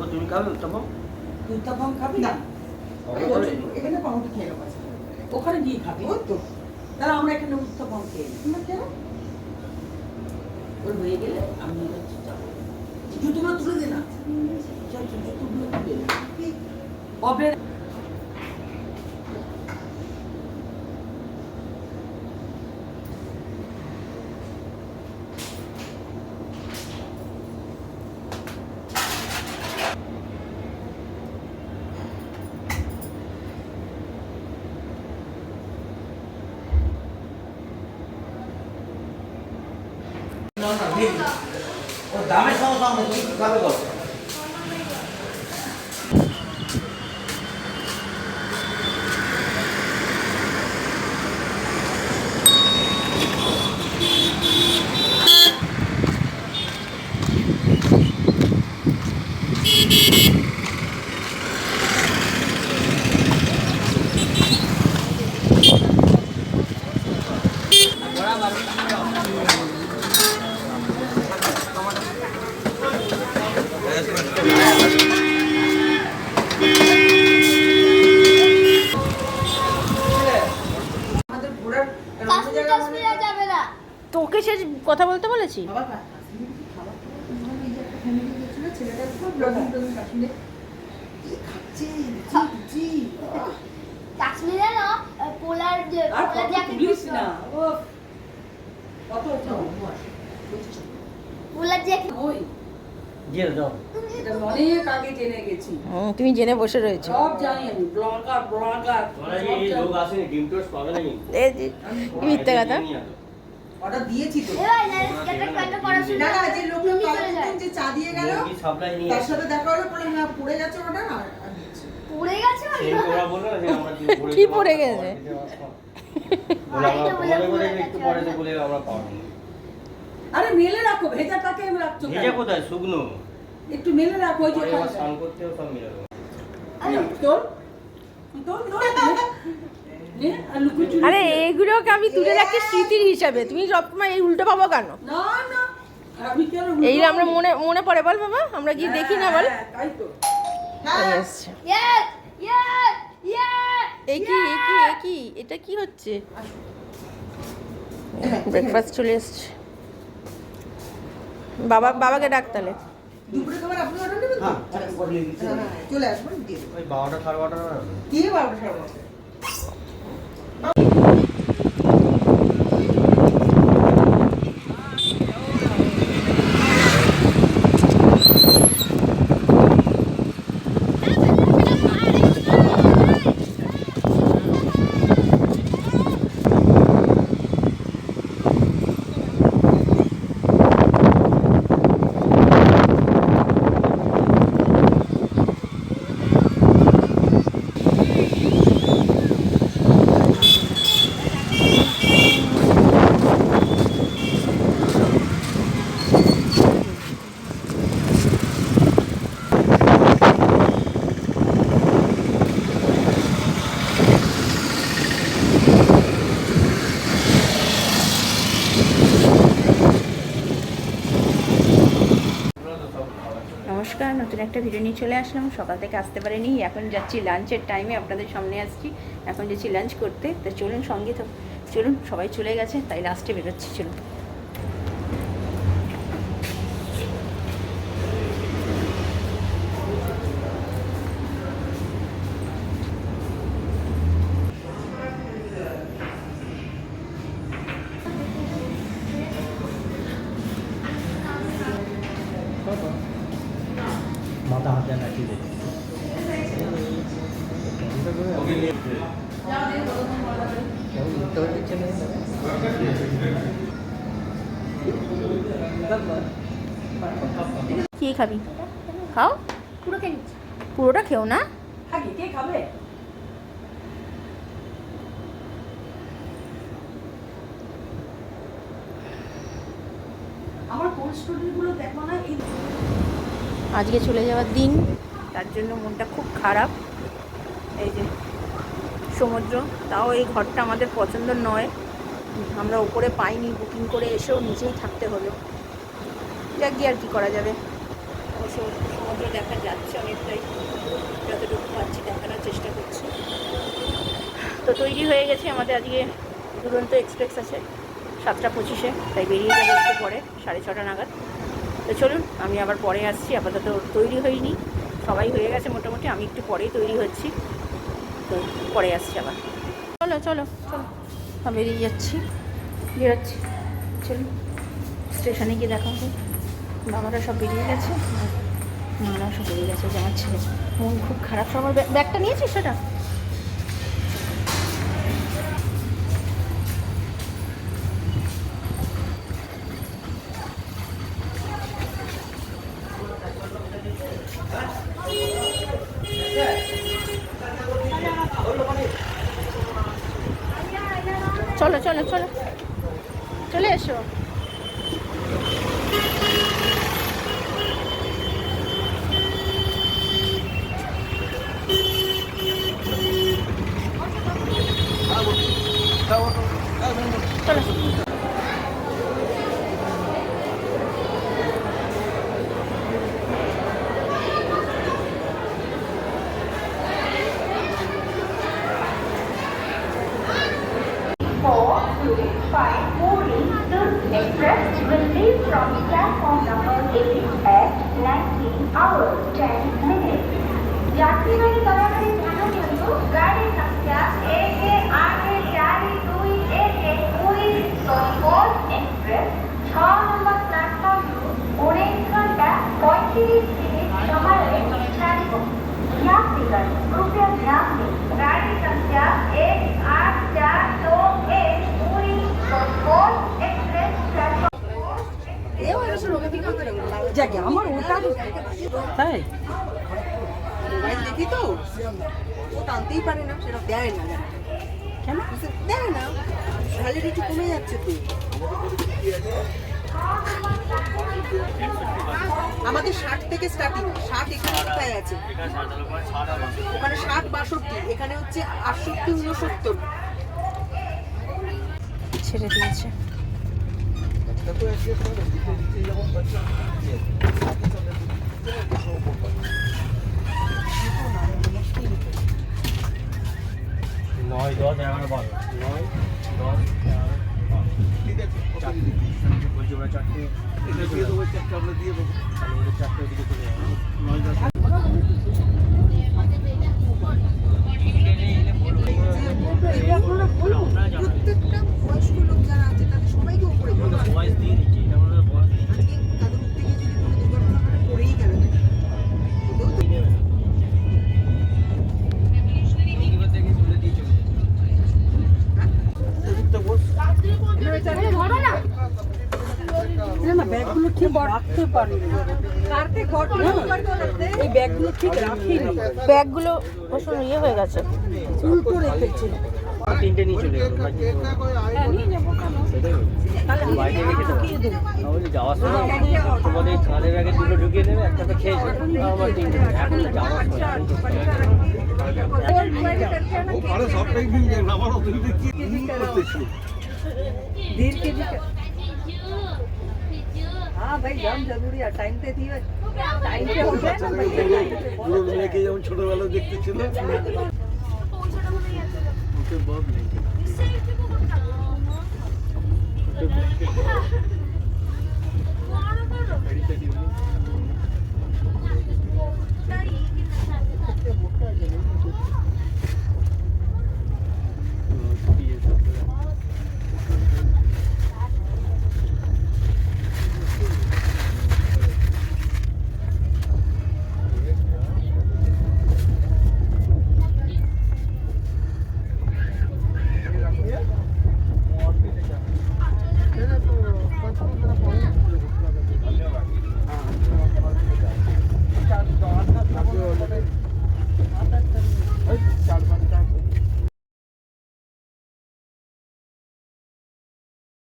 ও তুমি খাবে উত্তপম? উত্তপম খাবি? না। এখানে পাউরুটি খেয়ে নেব ওখানে গিয়ে খাবি। ওই তো। তাহলে আমরা এখানে উত্তপম খেয়ে নিই। কেন ওর হয়ে গেলে আমি জুতোগুলো তুলে দে না। জুতোগুলো তুলে দে। অবের না না ঠিক ও দামের সঙ্গে সঙ্গে তুমি কি খাবে কত আমাদের ঘোরার কাশ্মীর কাশ্মীরে যাবে না তোকে সে কথা বলতে বলেছি বাবা কাশ্মীর খাবার তোমার এই যে একটা ফ্যামিলি গেছিল ছেলেটা খুব ব্লগিং টগিং কাশ্মীরে কি খাচ্ছে লুচি বলতে বলেছি? কাশ্মীরে না পোলার যে পোলার জ্যাকেট না ও কত পোলার জ্যাকেট ওই। দিয়ে দাও। এটা অনেক আগে জেনে গেছি। হুম, তুমি জেনে বসে রয়েছো। মিথ্যে কথা। অর্ডার দিয়েছি তো। পরা না না যে যায় যে চা দিয়ে গেল কি সাপ্লাই নিয়ে তার সাথে দেখা হলো পরে হ্যাঁ পড়ে গেছে ওটা না আর পড়ে গেছে সেই তোমরা বললে না যে আমরা কি পড়ে গেছে? পরে আরে মেলে রাখো ভেজাটাকে আমি রাখছো ভেজা কোথায়? শুকনো? একটু মেলে রাখো ওই যে পরে। স্নান করতেও সব মিলে দেবো। তোর তোর আর লুকু চুরি আরে এইগুলোকে আমি তুলে রাখি স্মৃতির হিসাবে। তুমি সবসময় এই উল্টো পাবো কেন? না না। আমি কেন এই আমরা মনে মনে পড়ে বল বাবা আমরা গিয়ে দেখি না বল। হ্যাঁ, তাই তো। এই ইয়েস ইয়েস এই কি এই কি এই কি এটা কি হচ্ছে? ব্রেকফাস্ট চলে এসছে। বাবা বাবাকে ডাক তাহলে। দুপুরে খাবার আপনি অর্ডার নেবেন তো হ্যাঁ হ্যাঁ, চলে আসবেন দিয়ে ওই বারোটা সাড়ে বারোটা দিয়ে বারোটা সাড়ে বারোটা? Oh. নতুন একটা ভিডিও নিয়ে চলে আসলাম। সকাল থেকে আসতে পারিনি। এখন যাচ্ছি লাঞ্চের টাইমে আপনাদের সামনে আসছি। এখন যাচ্ছি লাঞ্চ করতে। তো চলুন সঙ্গে তো চলুন, সবাই চলে গেছে, তাই লাস্টে বেরোচ্ছি, চলুন। মাথা হাতে নাকি কি খাবি? খাও? পুরো খেয়ে পুরোটা খেও না? কে খাবে আমার কোল্ড স্টোরেজগুলো দেখো না এই আজকে চলে যাওয়ার দিন। তার জন্য মনটা খুব খারাপ। এই যে সমুদ্র, তাও এই ঘরটা আমাদের পছন্দ নয়। আমরা ওপরে পাইনি, বুকিং করে এসেও নিচেই থাকতে হলো। যাক গিয়ে আর কি করা যাবে। সমুদ্র দেখা যাচ্ছে অনেকটাই। যতটুকু পাচ্ছি দেখানোর চেষ্টা করছি। তো তৈরি হয়ে গেছে আমাদের আজকে দুরন্ত এক্সপ্রেস আছে সাতটা পঁচিশে, তাই বেরিয়ে যাবে একটু পরে, সাড়ে ছটা নাগাদ। তো চলুন, আমি আবার পরে আসছি, আপাতত তৈরি হইনি সবাই হয়ে গেছে মোটামুটি, আমি একটু পরেই তৈরি হচ্ছি, তো পরে আসছি আবার। চলো চলো চলো, আমি বেরিয়ে যাচ্ছি, বেরোচ্ছি, চলুন, স্টেশনে গিয়ে দেখা হবে। বাবারা সব বেরিয়ে গেছে মারাও সব বেরিয়ে গেছে, যে আমার ছেলে। মন খুব খারাপ, সবার ব্যাগ- ব্যাগটা নিয়েছিস সেটা? চলো চলো চলো চলে এসো 5 Puri to Express will leave from platform number 8 at 19 hours 10 minutes. ಯಾತ್ರಿಗಳಿಗೆ ಬರಕಡೆ ಧ್ಯಾನ ನೀಡಲು ಗಾಡಿ যাকে আমার ওটা তাই? মোবাইল দেখি তো। ও টানতেই পারে না সেটা দেয় না। কেন? দেয় না। ভ্যালিডিটি কমে যাচ্ছে তো। আমাদের ষাট থেকে স্টার্টিং ষাট এখানে কোথায় আছে? ওখানে ষাট বাষট্টি এখানে হচ্ছে আটষট্টি উনসত্তর ছেড়ে দিয়েছে। নয় দশ এগারো বারো। নয় দশ এগারো বারো। চারটে। বলছি ওরা চারটে। দিয়ে দেবো চারটে আমরা দিয়ে দেবো। চারটে চলে যাবে। নয় দশ। রাখলে না ঠিক রাখতে পারি ঠিক ব্যাগগুলো প্রচুর ইয়ে হয়ে গেছে। উল্টো রেখেছে। তিনটে নিয়ে চলে গেল ছাদের আগে দুটো ঢুকিয়ে দেবে একটা তিনটে এখন যাওয়ার সময় সবটাই હા ભાઈ જામ જરૂરી આ টাইম তে দিয়ে টাইম তে হচ্ছে না পুরো মেয়েকে যেমন ছোটবেলা দেখতে ছিল ওকে বব নেই Thank you.